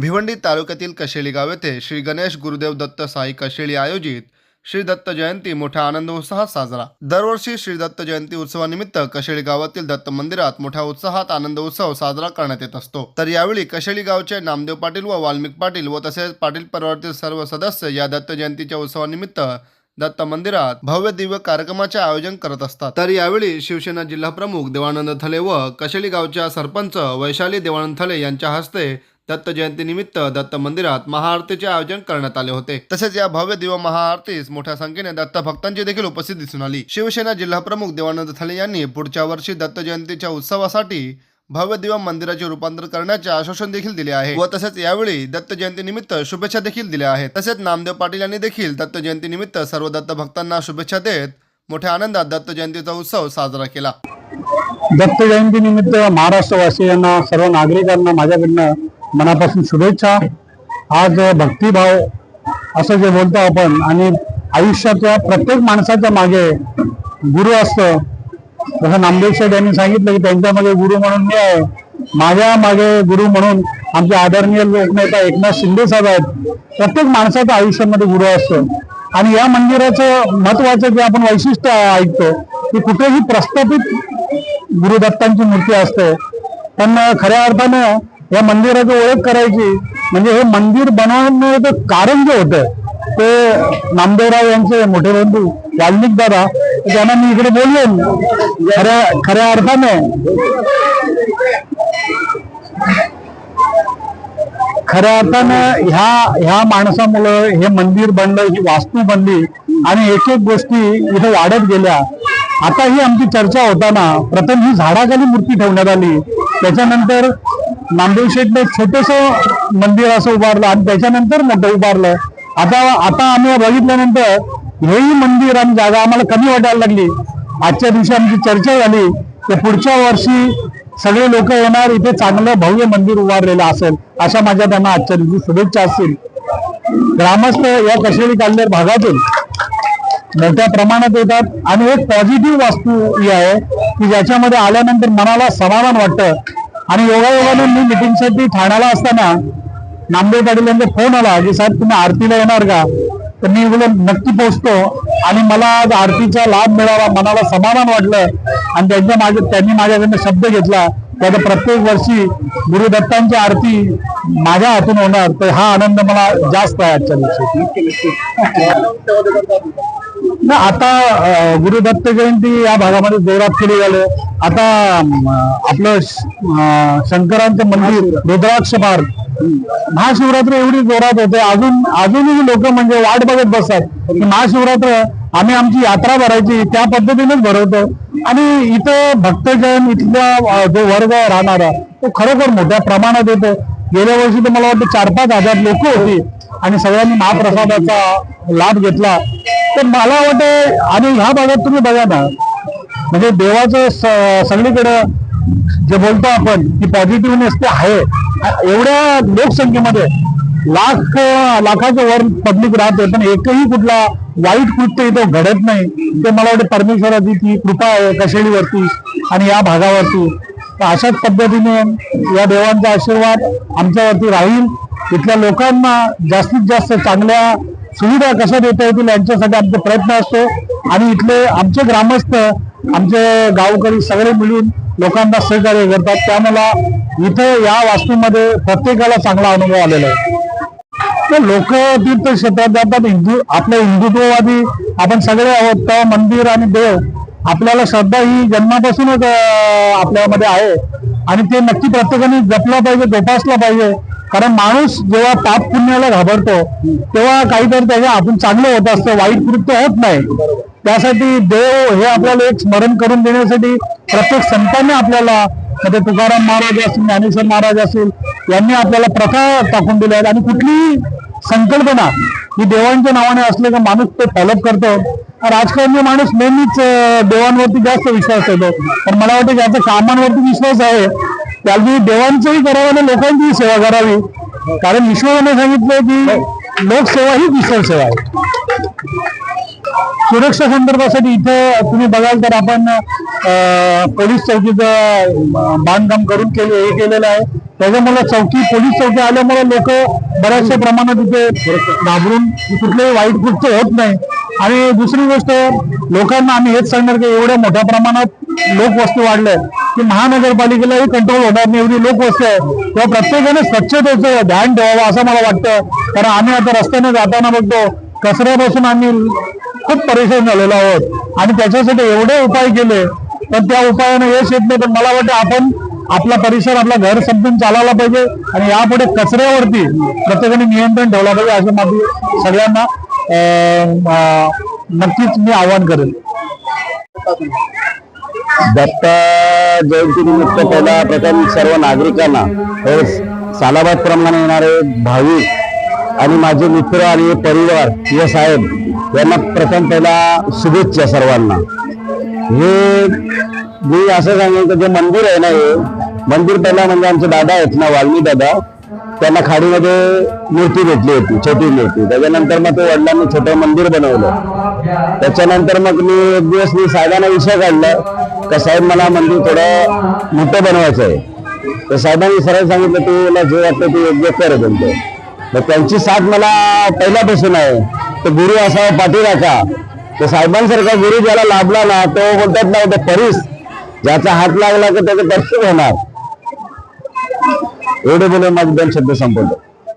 भिवंडी तालुक्यातील कशेली गाव येथे श्री गणेश गुरुदेव दत्त साई कशेली आयोजित श्री दत्त जयंती मोठ्या आनंद उत्साहात साजरा. दरवर्षी श्री दत्त जयंती उत्सवानिमित्त कशेळी गावातील दत्त मंदिरात मोठ्या उत्साहात आनंद उत्सव साजरा करण्यात येत असतो. तर यावेळी कशेळी गावचे नामदेव पाटील व वाल्मिक पाटील व तसेच पाटील परिवारातील सर्व सदस्य या दत्त जयंतीच्या उत्सवानिमित्त दत्त मंदिरात भव्य दिव्य कार्यक्रमाचे आयोजन करत असतात. तर यावेळी शिवसेना जिल्हा प्रमुख देवानंद थले व कशेली गावच्या सरपंच वैशाली देवानंद थले यांच्या हस्ते दत्त जयंतीनिमित्त दत्त मंदिरात महाआरतीचे आयोजन करण्यात आले होते. तसेच या भव्य दिव महाआरतीस मोठ्या संख्येने दत्त भक्तांची देखील उपस्थिती दिसून आली. शिवसेना जिल्हा प्रमुख देवानंद थाले यांनी पुढच्या वर्षी दत्त जयंतीच्या उत्सवासाठी भव्य दिव्य मंदिराचे रूपांतर करण्याचे आश्वासन देखील दिले आहे. व तसेच यावेळी दत्त जयंती निमित्त शुभेच्छा देखील दिल्या आहेत. तसेच नामदेव पाटील यांनी देखील दत्त जयंती निमित्त सर्व दत्त भक्तांना शुभेच्छा देत मोठ्या आनंदात दत्त जयंतीचा उत्सव साजरा केला. दत्त जयंती निमित्त महाराष्ट्रवासियांना सर्व नागरिकांना माझ्याकडनं मनापासून शुभेच्छा. आज भक्तिभाव असं जे बोलतो आपण आणि आयुष्याच्या प्रत्येक माणसाच्या मागे गुरु असतो. जसं नामदेव शेठ यांनी सांगितलं की त्यांच्यामध्ये गुरु म्हणून मी आहे. माझ्या मागे गुरु म्हणून आमचे आदरणीय लोकनेता एकनाथ शिंदे साहेब आहेत. प्रत्येक माणसाच्या आयुष्यामध्ये गुरु असतो. आणि या मंदिराचं महत्वाचं जे आपण वैशिष्ट्य ऐकतो की कुठेही प्रस्थापित गुरुदत्तांची मूर्ती असते. पण खऱ्या अर्थानं या मंदिराची ओळख करायची. म्हणजे हे मंदिर बनवण्याचं कारण जे होतं ते नामदेवराव यांचे मोठे बंधू वाल्मिक दादा त्यांना मी इकडे बोलवेन खऱ्या खऱ्या अर्थाने खऱ्या अर्थानं ह्या ह्या माणसामुळं हे मंदिर बनलं ही वास्तू बनली आणि एक एक गोष्टी इथे वाढत गेल्या. आता ही आमची चर्चा होताना प्रथम ही झाडाखाली मूर्ती ठेवण्यात आली. त्याच्यानंतर नामदेव शेठने छोटस मंदिर असं उभारलं आणि त्याच्यानंतर मोठं उभारलं. आता आता आम्ही बघितल्यानंतर हेही मंदिर आणि जागा आम्हाला कमी वाटायला लागली. आजच्या दिवशी आमची चर्चा झाली की पुढच्या वर्षी सगळे लोक येणार इथे चांगलं भव्य मंदिर उभारलेलं असेल अशा माझ्या त्यांना आजच्या दिवशी शुभेच्छा असतील. ग्रामस्थ या कशेळी काल्लेर भागातून मोठ्या प्रमाणात येतात आणि एक पॉझिटिव्ह वास्तू ही आहे की ज्याच्यामध्ये आल्यानंतर मनाला समाधान वाटतं. आणि योगायोगाने मी मिटिंगसाठी ठाण्याला असताना नामदेव पाटील यांचा फोन आला की साहेब तुम्ही आरतीला येणार का? तर मी बोल नक्की पोचतो. आणि मला आज आरतीचा लाभ मिळाला मनाला समाधान वाटलं. आणि त्यांच्या माझ्या त्यांनी माझ्याकडनं शब्द घेतला त्यात प्रत्येक वर्षी गुरुदत्तांची आरती माझ्या हातून होणार. तर हा आनंद मला जास्त आहे आजच्या दिवशी. ना आता गुरुदत्त जयंती या भागामध्ये जोरात केली गेले. आता आपलं शंकरांचं मंदिर रुद्राक्ष पार्क. महाशिवरात्र एवढी जोरात होते. अजून अजूनही लोक म्हणजे वाट बघत बसतात. की महाशिवरात्र आम्ही आमची यात्रा भरायची त्या पद्धतीनेच भरवतो. आणि इथं भक्तजन इथला जो वर्ग राहणारा तो खरोखर मोठ्या प्रमाणात येतो. गेल्या वर्षी तर मला वाटतं चार पाच हजार लोक होती. आणि सगळ्यांनी महाप्रसादाचा लाभ घेतला. तर मला वाटतं आणि ह्या भागात तुम्ही बघा ना म्हणजे देवाचं स- सगळीकडं जे बोलतो आपण की पॉझिटिव्हनेस ते आहे. एवढ्या लोकसंख्येमध्ये लाख लाखाच्या वर पब्लिक राहते पण एकही कुठला वाईट कृत्य इथं घडत नाही. ते मला वाटतं परमेश्वराची ती कृपा आहे कशेळीवरती आणि या भागावरती. तर अशाच पद्धतीने या देवांचा आशीर्वाद आमच्यावरती राहील. इथल्या लोकांना जास्तीत जास्त चांगल्या सुविधा कशा देता येतील यांच्यासाठी आमचा प्रयत्न असतो. आणि इथले आमचे ग्रामस्थ आमचे गावकरी सगळे मिळून लोकांना सहकार्य करतात. त्यामुळे इथे या वास्तूमध्ये प्रत्येकाला चांगला अनुभव आलेला आहे. तर लोक तीर्थक्षेत्रात जातात. हिंदू आपले हिंदुत्ववादी आपण सगळे आहोत. तर मंदिर आणि देव आपल्याला श्रद्धा ही जन्मापासूनच आपल्यामध्ये आहे. आणि ते नक्की प्रत्येकाने जपलं पाहिजे जोपासला पाहिजे. कारण माणूस जेव्हा पाप पुण्याला घाबरतो तेव्हा काहीतरी त्याच्या आपण चांगलं होत असतं वाईट कृत्य होत नाही. त्यासाठी देव हे आपल्याला एक स्मरण करून देण्यासाठी प्रत्येक संतांनी आपल्याला म्हणजे तुकाराम महाराज असतील ज्ञानेश्वर महाराज असतील यांनी आपल्याला प्रथा टाकून दिल्या आहेत. आणि कुठलीही संकल्पना ही देवांच्या नावाने असले का माणूस ते फॉलोअप करतो. राजकारणी माणूस नेहमीच देवांवरती जास्त विश्वास ठेवतो. पण मला वाटतं ज्याचा कामांवरती विश्वास आहे. त्यावेळी देवांचंही करावं आणि लोकांचीही सेवा करावी. कारण ईश्वराने सांगितलं की लोकसेवा ही ईश्वर सेवा आहे. सुरक्षा संदर्भासाठी इथे तुम्ही बघाल तर आपण पोलीस चौकीचं बांधकाम करून केले हे केलेलं आहे. त्याच्यामुळे चौकी पोलीस चौकी आल्यामुळे लोक बऱ्याचशा प्रमाणात तिथे घाबरून कुठलेही वाईट कृत्य होत नाही. आणि दुसरी गोष्ट लोकांना आम्ही हेच सांगणार की एवढ्या मोठ्या प्रमाणात लोकवस्तू वाढल्या. की महानगरपालिकेलाही कंट्रोल होणार नाही एवढी लोकवस्ती आहे. तेव्हा प्रत्येकाने स्वच्छतेचं ध्यान ठेवावं असं मला वाटतं. कारण आम्ही आता रस्त्याने जाताना बघतो कचऱ्यापासून आम्ही खूप परेशान झालेलो आहोत. आणि त्याच्यासाठी एवढे उपाय केले पण त्या उपायाने यश येत नाही. पण मला वाटतं आपण आपला परिसर आपला घर समजून चालायला पाहिजे. आणि यापुढे कचऱ्यावरती प्रत्येकाने नियंत्रण ठेवला पाहिजे असं माझी सगळ्यांना नक्कीच मी आवाहन करेन. दत्ता जयंतीनिमित्त पहिला प्रथम सर्व नागरिकांना हे सालाबाद प्रमाणे येणारे भाविक आणि माझे मित्र आणि परिवार किंवा साहेब यांना प्रथम पहिला शुभेच्छा सर्वांना. हे मी असं सांगेन की जे मंदिर आहे ना हे मंदिर पहिला म्हणजे आमचे दादा आहेत ना वाल्मी दादा त्यांना खाडीमध्ये मूर्ती भेटली होती छोटी मूर्ती. त्याच्यानंतर मग ते वडिलांनी छोटं मंदिर बनवलं. त्याच्यानंतर मग मी एक दिवस मी साहेबांना विषय काढला का साहेब मला मंदिर थोडं मोठं बनवायचं आहे. तर साहेबांनी सरळ सांगितलं तुला जे वाटतं ते योग्य कर तुमचं. मग त्यांची साथ मला पहिल्यापासून आहे. तर गुरु असावा पाठीराखा तर साहेबांसारखा गुरु ज्याला लाभला ना तो बोलतात ना तो परीस ज्याचा हात लागला तर त्याचं दर्शन होणार. एवढे बोलून माझे दोन शब्द संपवतो.